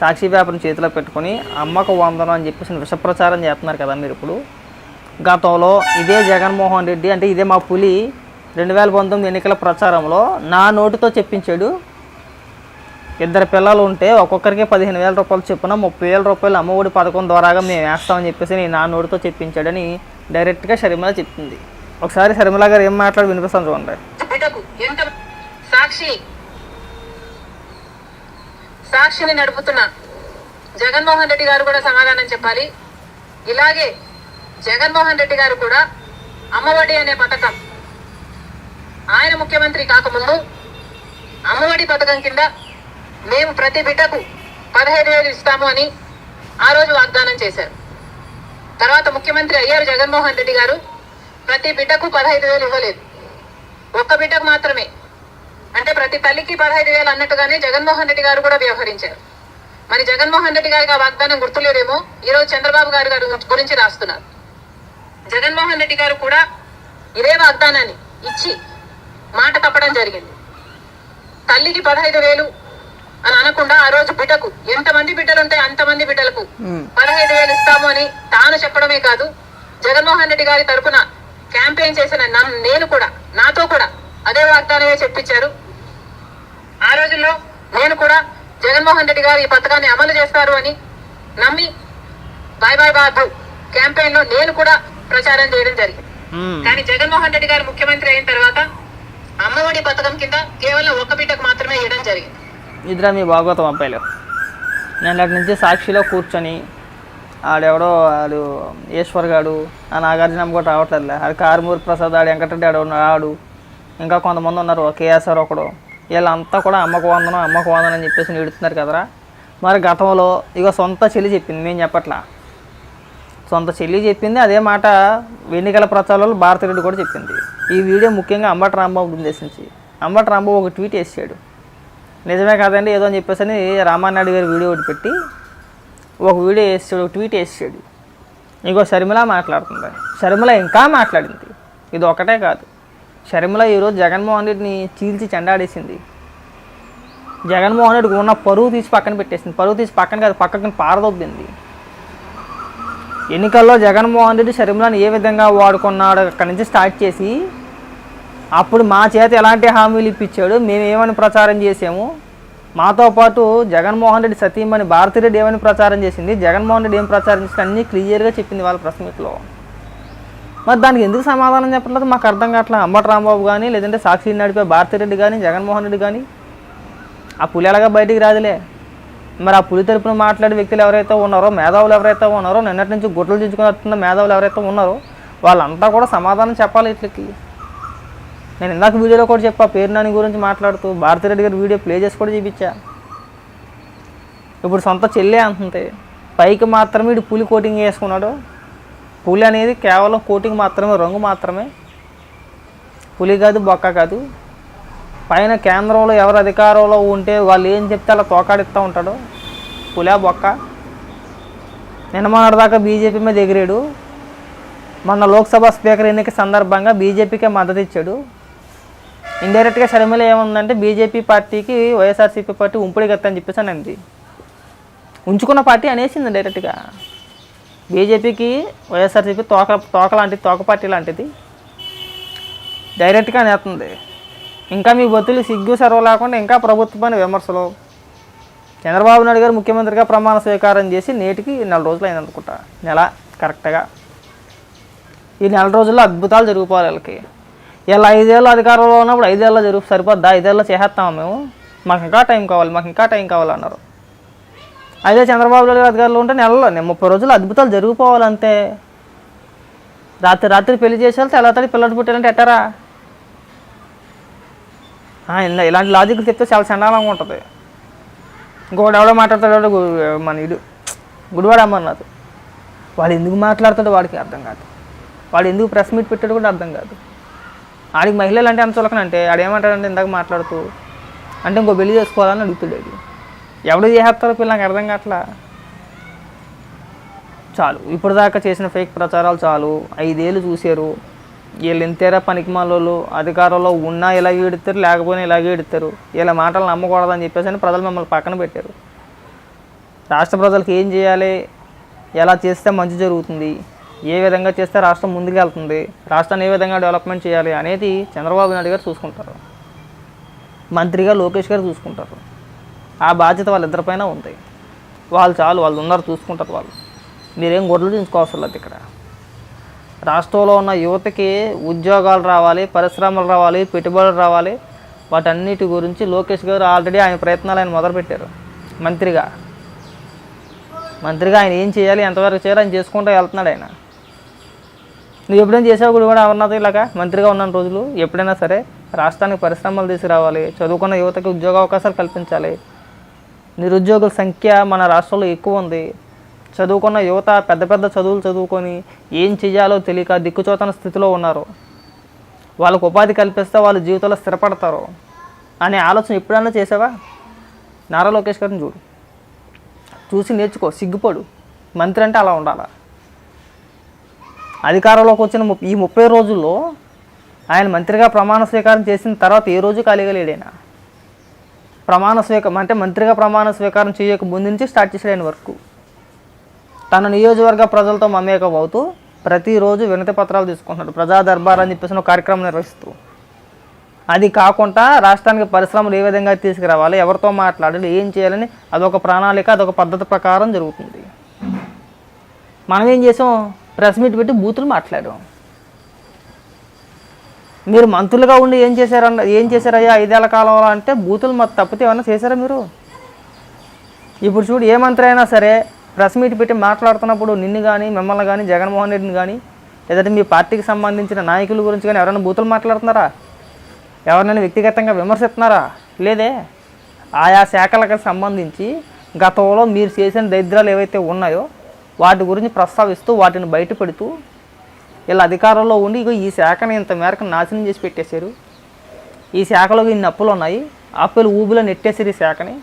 సాక్షి పేపర్ని చేతిలో పెట్టుకొని అమ్మకు వందనం అని చెప్పేసి విషప్రచారం చేస్తున్నారు కదా మీరు ఇప్పుడు. గతంలో ఇదే జగన్మోహన్ రెడ్డి అంటే ఇదే మా పులి రెండు వేల పంతొమ్మిది ఎన్నికల ప్రచారంలో నా నోటితో చెప్పించాడు. ఇద్దరు పిల్లలు ఉంటే ఒక్కొక్కరికి పదిహేను వేల రూపాయలు చొప్పున ముప్పై వేల రూపాయలు అమ్మఒడి పథకం ద్వారాగా మేము వేస్తామని చెప్పేసి నేను నా నోటితో చెప్పించాడని డైరెక్ట్గా షర్మిల చెప్తుంది ఒకసారి షర్మిల గారు ఏం మాట్లాడి వినిపిస్తాను చూడండి. సాక్షి సాక్షిని నడుపుతున్న జగన్మోహన్ రెడ్డి గారు కూడా సమాధానం చెప్పాలి. ఇలాగే జగన్మోహన్ రెడ్డి గారు కూడా అమ్మఒడి అనే పథకం ఆయన ముఖ్యమంత్రి కాకముందు అమ్మఒడి పథకం కింద మేము ప్రతి బిడ్డకు పదహైదు వేలు ఇస్తాము అని ఆ రోజు వాగ్దానం చేశారు. తర్వాత ముఖ్యమంత్రి అయ్యారు జగన్మోహన్ రెడ్డి గారు. ప్రతి బిడ్డకు పదహైదు వేలు ఇవ్వలేదు. ఒక్క బిడ్డకు మాత్రమే ప్రతి తల్లికి పదహైదు వేలు అన్నట్టుగానే జగన్మోహన్ రెడ్డి గారు కూడా వ్యవహరించారు. మరి జగన్మోహన్ రెడ్డి గారికి ఆ వాగ్దానం గుర్తులేదేమో? ఈ రోజు చంద్రబాబు గారు గారి గురించి రాస్తున్నారు. జగన్మోహన్ రెడ్డి గారు కూడా ఇదే వాగ్దానాన్ని ఇచ్చి మాట తప్పడం జరిగింది. తల్లికి పదహైదు వేలు అని అనకుండా ఆ రోజు బిడ్డకు ఎంతమంది బిడ్డలు ఉంటే అంతమంది బిడ్డలకు పదహైదు వేలు ఇస్తాము అని తాను చెప్పడమే కాదు జగన్మోహన్ రెడ్డి గారి తరపున క్యాంపెయిన్ చేసిన నేను కూడా నాతో కూడా అదే వాగ్దానమే చెప్పించారు ఆ రోజుల్లో నేను కూడా జగన్మోహన్ రెడ్డి గారు ఈ పథకాన్ని అమలు చేస్తారు అని నమ్మి బాయ్ బాయ్ బాబు క్యాంపెయిన్లో నేను కూడా ప్రచారం చేయడం జరిగింది. కానీ జగన్మోహన్ రెడ్డి గారు ముఖ్యమంత్రి అయిన తర్వాత అమ్మఒడి పథకం కింద కేవలం ఒక బిడ్డకు మాత్రమే ఇవ్వడం జరిగింది. ఇద్దరు మీ భాగవతం అబ్బాయిలు. నేను అటు నుంచి సాక్షిలో కూర్చొని ఆడెవడో ఆడు ఈశ్వర్ గాడు ఆ నాగార్జున కూడా రావట్లేదులే. ఆడు కారుమూరి ప్రసాద్ ఆడు వెంకటరెడ్డి ఆడు ఆడు. ఇంకా కొంతమంది ఉన్నారు కేఎస్ఆర్ ఒకడు. వీళ్ళంతా కూడా అమ్మకు వందనం అమ్మకు వందనం అని చెప్పేసి నేడుతున్నారు కదరా. మరి గతంలో ఇక సొంత చెల్లి చెప్పింది మేము చెప్పట్లా. సొంత చెల్లి చెప్పింది అదే మాట ఎన్నికల ప్రచారంలో భారతిరెడ్డి కూడా చెప్పింది. ఈ వీడియో ముఖ్యంగా అంబటి రాంబాబు ఉద్దేశించి. అంబటి రాంబాబు ఒక ట్వీట్ వేసాడు. నిజమే కాదండి ఏదో అని చెప్పేసి అని రామానాయుడు గారి వీడియో ఒకటి పెట్టి ఒక వీడియో వేసాడు ఒక ట్వీట్ వేసాడు. ఇంకో షర్మిల మాట్లాడుతుంది. షర్మిల ఇంకా మాట్లాడింది. ఇది ఒకటే కాదు. షర్మిల ఈరోజు జగన్మోహన్ రెడ్డిని చీల్చి చెండాడేసింది. జగన్మోహన్ రెడ్డికి ఉన్న పరువు తీసి పక్కన పెట్టేసింది. పరువు తీసి పక్కన కాదు పక్కన పారదొబ్బింది. ఎన్నికల్లో జగన్మోహన్ రెడ్డి షర్మిలను ఏ విధంగా వాడుకున్నాడు అక్కడి నుంచి స్టార్ట్ చేసి అప్పుడు మా చేత ఎలాంటి హామీలు ఇప్పించాడు మేము ఏమని ప్రచారం చేసాము? మాతో పాటు జగన్మోహన్ రెడ్డి సతీమణి భారతిరెడ్డి ఏమని ప్రచారం చేసింది? జగన్మోహన్ రెడ్డి ఏం ప్రచారం చేసింది? అన్నీ క్లియర్గా చెప్పింది వాళ్ళ ప్రెస్ మీట్లో. మరి దానికి ఎందుకు సమాధానం చెప్పట్లేదు? మాకు అర్థం కావట్లేదు. అంబటి రాంబాబు కానీ లేదంటే సాక్షి నడిపే భారతిరెడ్డి కానీ జగన్మోహన్ రెడ్డి కానీ ఆ పులి ఎలాగా బయటికి రాదులే. మరి ఆ పులి తరపున మాట్లాడే వ్యక్తులు ఎవరైతే ఉన్నారో మేధావులు ఎవరైతే ఉన్నారో నిన్నటి నుంచి గుడ్లు దించుకుని వస్తున్న మేధావులు ఎవరైతే ఉన్నారో వాళ్ళంతా కూడా సమాధానం చెప్పాలి ఇట్లకి. నేను ఇందాక వీడియోలో కూడా చెప్పా పేరు నాని గురించి మాట్లాడుతూ భారతిరెడ్డి గారి వీడియో ప్లే చేసి కూడా చూపించా. ఇప్పుడు సొంత చెల్లె అంటుంది పైకి మాత్రమే ఇటు పులి కోటింగ్ వేసుకున్నాడు పులి అనేది కేవలం కోటింగ్ మాత్రమే రంగు మాత్రమే. పులి కాదు బొక్క కాదు. పైన కేంద్రంలో ఎవరు అధికారంలో ఉంటే వాళ్ళు ఏం చెప్తే అలా తోకాడిస్తూ ఉంటాడు. పులా బొక్క. నిన్న దాకా బీజేపీ మీద ఎగిరాడు. మొన్న లోక్సభ స్పీకర్ ఎన్నిక సందర్భంగా బీజేపీకే మద్దతు ఇచ్చాడు. ఇండైరెక్ట్గా షర్మిల ఏముందంటే బీజేపీ పార్టీకి వైఎస్ఆర్సీపీ పార్టీ ఉంపుడిగత్తని అని చెప్పేసి అని అంది ఉంచుకున్న పార్టీ అనేసింది డైరెక్ట్గా బీజేపీకి వైఎస్ఆర్సీపీ తోక తోక లాంటిది తోక పార్టీ లాంటిది. డైరెక్ట్గా అనేస్తుంది ఇంకా మీ బతులు సిగ్గు సర్వ లేకుండా ఇంకా ప్రభుత్వమైన విమర్శలు. చంద్రబాబు నాయుడు గారు ముఖ్యమంత్రిగా ప్రమాణ స్వీకారం చేసి నేటికి నెల రోజులు అయింది అనుకుంటా. నెల కరెక్ట్గా ఈ నెల రోజుల్లో అద్భుతాలు జరిగిపోవాలి వీళ్ళకి. ఇలా ఐదేళ్ళు అధికారంలో ఉన్నప్పుడు ఐదేళ్ళలో జరుగు సరిపోద్దా? ఐదేళ్ళు చేసేస్తాము మేము? మాకు ఇంకా టైం కావాలి మాకు ఇంకా టైం కావాలన్నారు. అదే చంద్రబాబు నాయుడు అధికారులు ఉంటే నెలలో నేను ముప్పై రోజులు అద్భుతాలు జరిగిపోవాలంతే. రాత్రి రాత్రి పెళ్ళి చేసేవాళ్ళు తెల్లతడి పిల్లలు పుట్టారంటే ఎట్టారా? ఇలాంటి లాజిక్ చెప్తే చాలా చండాలంగా ఉంటుంది. ఇంకొకటి ఎవడో మాట్లాడతాడు మన ఇడు గుడివాడ అమర్నాథ్. వాడు ఎందుకు మాట్లాడతాడు వాడికి అర్థం కాదు. వాడు ఎందుకు ప్రెస్ మీట్ పెట్టాడు కూడా అర్థం కాదు. ఆడికి మహిళలు అంటే అంత చులకనంటే ఆడేమంటాడంటే ఇందాక మాట్లాడుతూ అంటే ఇంకో పెళ్ళి చేసుకోవాలని అడుగుతాడు ఎవడు చేసేస్తారో నాకు అర్థం కావట్లా? చాలు. ఇప్పుడు దాకా చేసిన ఫేక్ ప్రచారాలు చాలు. ఐదేళ్ళు చూశారు. వీళ్ళు ఇంతేరా పనికిమాలోళ్ళు అధికారంలో ఉన్నా ఇలాగే ఎడుతారు లేకపోయినా ఇలాగే ఏడుతారు. వీళ్ళ మాటలు నమ్మకూడదని చెప్పేసి అని ప్రజలు మిమ్మల్ని పక్కన పెట్టారు. రాష్ట్ర ప్రజలకు ఏం చేయాలి? ఎలా చేస్తే మంచి జరుగుతుంది? ఏ విధంగా చేస్తే రాష్ట్రం ముందుకు వెళ్తుంది? రాష్ట్రాన్ని ఏ విధంగా డెవలప్మెంట్ చేయాలి అనేది చంద్రబాబు నాయుడు గారు చూసుకుంటారు. మంత్రిగా లోకేష్ గారు చూసుకుంటారు. ఆ బాధ్యత వాళ్ళిద్దరిపైన ఉంది. వాళ్ళు చాలు వాళ్ళు ఉన్నారు చూసుకుంటారు వాళ్ళు. మీరేం గొడవలు చూసుకోవాల్సిన లేదు ఇక్కడ. రాష్ట్రంలో ఉన్న యువతకి ఉద్యోగాలు రావాలి పరిశ్రమలు రావాలి పెట్టుబడులు రావాలి. వాటన్నిటి గురించి లోకేష్ గారు ఆల్రెడీ ఆయన ప్రయత్నాలు ఆయన మొదలుపెట్టారు. మంత్రిగా. మంత్రిగా ఆయన ఏం చేయాలి ఎంతవరకు చేయాలి ఆయన చేసుకుంటూ వెళ్తున్నాడు ఆయన. నువ్వు ఎప్పుడైనా చేసావు కూడా కూడా అమర్నాథ్ ఇలాగా? మంత్రిగా ఉన్న రోజులు ఎప్పుడైనా సరే రాష్ట్రానికి పరిశ్రమలు తీసుకురావాలి చదువుకున్న యువతకి ఉద్యోగ అవకాశాలు కల్పించాలి నిరుద్యోగుల సంఖ్య మన రాష్ట్రంలో ఎక్కువ ఉంది. చదువుకున్న యువత పెద్ద పెద్ద చదువులు చదువుకొని ఏం చేయాలో తెలియక దిక్కుచోతన స్థితిలో ఉన్నారు. వాళ్ళకు ఉపాధి కల్పిస్తే వాళ్ళ జీవితంలో స్థిరపడతారు. అనే ఆలోచన ఎప్పుడైనా చేసావా? నారా లోకేష్ గారిని చూడు. చూసి నేర్చుకో సిగ్గుపడు. మంత్రి అంటే అలా ఉండాలా? అధికారంలోకి వచ్చిన ముప్- ఈ ముప్పై రోజుల్లో ఆయన మంత్రిగా ప్రమాణ స్వీకారం చేసిన తర్వాత ఏ రోజు ఖాళీగా లేడైనా? ప్రమాణ స్వీకారం అంటే మంత్రిగా ప్రమాణ స్వీకారం చేయక ముందు నుంచి స్టార్ట్ చేశాడు ఆయన వర్క్. తన నియోజకవర్గ ప్రజలతో మమేకం అవుతూ ప్రతిరోజు వినతి పత్రాలు తీసుకుంటున్నాడు. ప్రజా దర్బార్ అని చెప్పేసి ఒక కార్యక్రమం నిర్వహిస్తూ. అది కాకుండా రాష్ట్రానికి పరిశ్రమలు ఏ విధంగా తీసుకురావాలి ఎవరితో మాట్లాడాలి ఏం చేయాలని అదొక ప్రణాళిక అదొక పద్ధతి ప్రకారం జరుగుతుంది. మనం ఏం చేసాం? ప్రెస్ మీట్ పెట్టి బూతులు మాట్లాడాం. మీరు మంత్రులుగా ఉండి ఏం చేశారన్న ఏం చేశారయ్యా ఐదేళ్ళ కాలంలో అంటే బూతులు మాకు తప్పితే ఏమన్నా చేశారా మీరు? ఇప్పుడు చూడు ఏ మంత్రి అయినా సరే ప్రెస్ మీట్ పెట్టి మాట్లాడుతున్నప్పుడు నిన్ను కానీ మిమ్మల్ని కానీ జగన్మోహన్ రెడ్డిని కానీ లేదంటే మీ పార్టీకి సంబంధించిన నాయకుల గురించి కానీ ఎవరైనా బూతులు మాట్లాడుతున్నారా? ఎవరినైనా వ్యక్తిగతంగా విమర్శిస్తున్నారా? లేదే. ఆయా శాఖలకు సంబంధించి గతంలో మీరు చేసిన దరిద్రాలు ఏవైతే ఉన్నాయో వాటి గురించి ప్రస్తావిస్తూ వాటిని బయటపెడుతూ వీళ్ళ అధికారంలో ఉండి ఇగో ఈ శాఖని ఇంత మేరకు నాశనం చేసి పెట్టేశారు. ఈ శాఖలో ఇన్ని అప్పులు ఉన్నాయి. అప్పులు ఊబిలో నెట్టేసారు ఈ శాఖని.